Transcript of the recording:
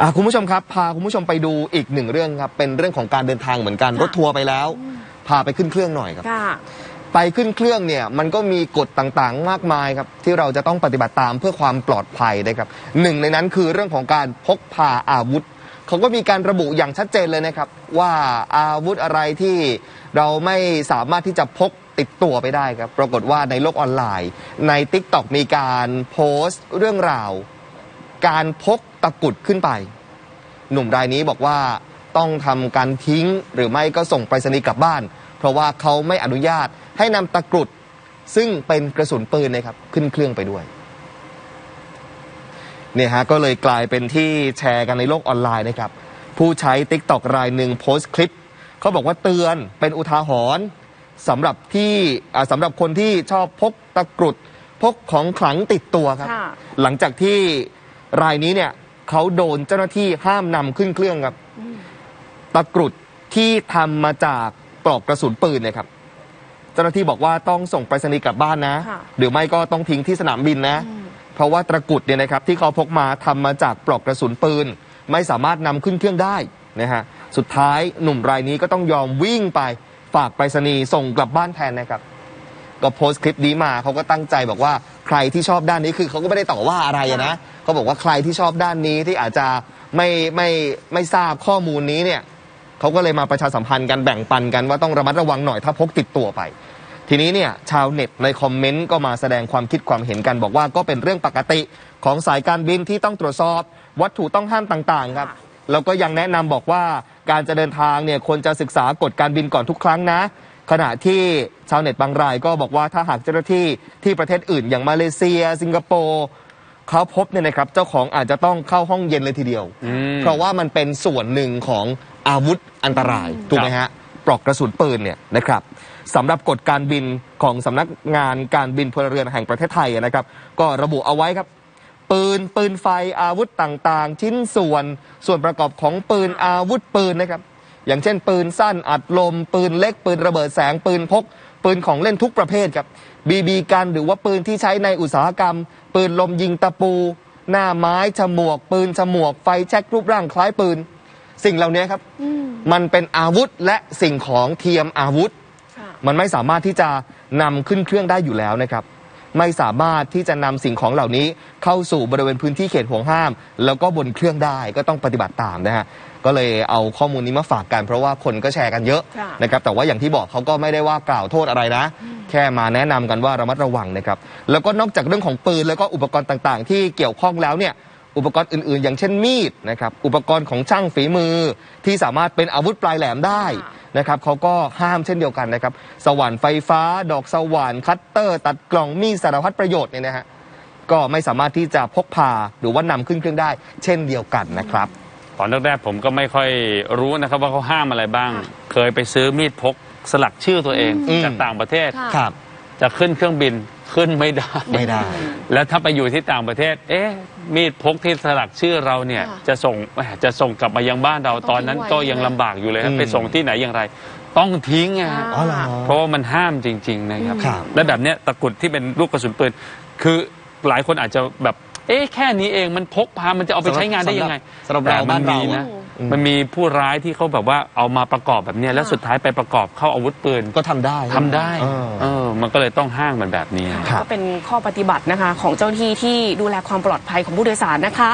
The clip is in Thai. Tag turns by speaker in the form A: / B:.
A: อะคุณผู้ชมครับ พาคุณผู้ชมไปดูอีกหนึ่งเรื่องครับเป็นเรื่องของการเดินทางเหมือนกัน
B: ค่ะ
A: รถทัวร์ไปแล้ว พาไปขึ้นเครื่องหน่อยครับ
B: ค่ะ
A: ไปขึ้นเครื่องเนี่ยมันก็มีกฎต่างๆ มากมายครับที่เราจะต้องปฏิบัติตามเพื่อความปลอดภัยนะครับหนึ่งในนั้นคือเรื่องของการพกพาอาวุธเขาก็มีการระบุอย่างชัดเจนเลยนะครับ ว่าอาวุธอะไรที่เราไม่สามารถที่จะพกติดตัวไปได้ครับ ปรากฏว่าในโลกออนไลน์ ใน t ิ k t o k มีการโพสต์เรื่องราว การพก ตะกรุดขึ้นไป หนุ่มรายนี้บอกว่าต้องทำการทิ้งหรือไม่ก็ส่งไปรษณีย์กลับบ้าน เพราะว่าเขาไม่อนุญาตให้นำตะกรุด ซึ่งเป็นกระสุนปืนนะครับขึ้นเครื่องไปด้วยเนี่ยฮะก็เลยกลายเป็นที่แชร์กันในโลกออนไลน์นะครับ ผู้ใช้ t ิ k t o k รายหนึ่งโพสต์คลิป เขาบอกว่าเตือนเป็นอุทาหรณ์สำหรับที่อ่าสำหรับคนที่ชอบพกตะกรุด พกของขลังติดตัวครับ
B: ค่ะ
A: หลังจากที่รายนี้เนี่ย เขาโดนเจ้าหน้าที่ห้ามนำขึ้นเครื่องครับ ตะกรุดที่ทำมาจากปลอกกระสุนปืนเนี่ยครับ เจ้าหน้าที่บอกว่าต้องส่งไปรษณีย์กลับบ้านนะ
B: ค่ะ
A: หรือไม่ก็ต้องทิ้งที่สนามบินนะ เพราะว่าตะกรุดเนี่ยนะครับที่เขาพกมาทำมาจากปลอกกระสุนปืน ไม่สามารถนำขึ้นเครื่องได้นะฮะ สุดท้ายหนุ่มรายนี้ก็ต้องยอมวิ่งไปฝากไปรษณีย์ส่งกลับบ้านแทนนะครับ ก็โพสต์คลิปนี้มาเขาก็ตั้งใจบอกว่าใครที่ชอบด้านนี้คือเขาก็ไม่ได้ต่อว่าอะไรอะนะเขาบอกว่าใครที่ชอบด้านนี้ที่อาจจะไม่ไม่ไม่ทราบข้อมูลนี้เนี่ยเขาก็เลยมาประชาสัมพันธ์กันแบ่งปันกันว่าต้องระมัดระวังหน่อยถ้าพกติดตัวไป ทีนี้เนี่ยชาวเน็ตในคอมเมนต์ก็มาแสดงความคิดความเห็นกัน บอกว่าก็เป็นเรื่องปกติของสายการบินที่ต้องตรวจสอบวัตถุต้องห้ามต่างๆครับ
B: ค่ะ
A: แล้วก็ยังแนะนำบอกว่าการจะเดินทางเนี่ยควรจะศึกษากฎการบินก่อนทุกครั้งนะ ขณะที่ชาวเน็ตบางรายก็บอกว่าถ้าหากเจ้าหน้าที่ที่ประเทศอื่น อย่างมาเลเซีย สิงคโปร์เขาพบเนี่ยนะครับเจ้าของอาจจะต้องเข้าห้องเย็นเลยทีเดียว
C: อืม
A: เพราะว่ามันเป็นส่วนหนึ่งของอาวุธอันตรายถูกไหมฮะปลอกกระสุนปืนเนี่ยนะครับสำหรับกฎการบินของสำนักงานการบินพลเรือนแห่งประเทศไทยนะครับ ก็ระบุเอาไว้ครับ ปืนปืนไฟอาวุธต่างๆ ชิ้นส่วนส่วนประกอบของปืนอาวุธปืนนะครับ อย่างเช่น ปืนสั้นอัดลม ปืนเล็ก ปืนระเบิดแสง ปืนพก ปืนของเล่นทุกประเภทครับบีบีกันหรือว่าปืนที่ใช้ในอุตสาหกรรม ปืนลมยิงตะปู หน้าไม้ฉมวก ปืนฉมวก ไฟแช็กรูปร่างคล้ายปืน สิ่งเหล่านี้ครับมันเป็นอาวุธและสิ่งของเทียมอาวุธ
B: ค่ะ
A: มันไม่สามารถที่จะนำขึ้นเครื่องได้อยู่แล้วนะครับ ไม่สามารถที่จะนำสิ่งของเหล่านี้เข้าสู่บริเวณพื้นที่เขตห่วงห้าม แล้วก็บนเครื่องได้ก็ต้องปฏิบัติตามนะฮะก็เลยเอาข้อมูลนี้มาฝากกัน เพราะว่าคนก็แชร์กันเยอะ
B: ค่ะ
A: นะครับแต่ว่าอย่างที่บอกเขาก็ไม่ได้ว่ากล่าวโทษอะไรนะ แค่มาแนะนำกันว่าระมัดระวังนะครับแล้วก็นอกจากเรื่องของปืนแล้วก็อุปกรณ์ต่างๆ ที่เกี่ยวข้องแล้วเนี่ยอุปกรณ์อื่นๆ อย่างเช่นมีดนะครับอุปกรณ์ของช่างฝีมือที่สามารถเป็นอาวุธปลายแหลมได้
B: ค่ะ
A: นะครับเขาก็ห้ามเช่นเดียวกันนะครับ สว่านไฟฟ้า ดอกสว่านคัตเตอร์ ตัดกล่องมีดสารพัดประโยชน์เนี่ยนะฮะก็ไม่สามารถที่จะพกพาหรือว่านำขึ้นเครื่องได้ เช่นเดียวกันนะครับ
C: ตอนแรกๆผมก็ไม่ค่อยรู้นะครับว่าเขาห้ามอะไรบ้าง
B: ค่ะ
C: เคยไปซื้อมีดพกสลักชื่อตัวเอง
A: อืม
C: จากต่างประเทศ
B: ค่ะ
A: ครับ
C: จะขึ้นเครื่องบิน ขึ้นไม่ได้
A: ไม่ได้
C: แล้วถ้าไปอยู่ที่ต่างประเทศ เอ๊ะ มีดพกที่สลักชื่อเราเนี่ย
B: ค่ะ
C: จะส่งแหมจะส่งกลับมายังบ้านเรา
B: ต้อง
C: ตอนนั้น
B: ทิ้งไว้
C: ก็ยังลำบากอยู่เลยครับ
A: อืม
C: ไปส่งที่ไหนอย่างไร ต้องทิ้งอะฮะ
A: อ๋อเหรอ
C: เพราะว่ามันห้ามจริง ๆ นะครับ
A: ครับ
C: และแบบเนี้ยตะกรุดที่เป็นลูกกระสุนปืน คือหลายคนอาจจะแบบ เอ๊ะ แค่นี้เองมันพกพา มันจะเอาไปใช้งานได้ยังไง
A: สำหรับ
C: แต่
A: เรา
C: มั
A: บ้านเรา
C: มีนะ
A: อืม
C: มันมีผู้ร้ายที่เขาแบบว่าเอามาประกอบแบบเนี้ยแล้ว
B: ค่ะ
C: สุดท้ายไปประกอบเข้าอาวุธปืน
A: ก็ทำได้
C: ทำได้
A: เออ
C: เออ มันก็เลยต้องห้างมันแบบนี้
A: ครับ
B: ก็เป็นข้อปฏิบัตินะคะ ของเจ้าหน้าที่ที่ดูแลความปลอดภัยของผู้โดยสารนะคะ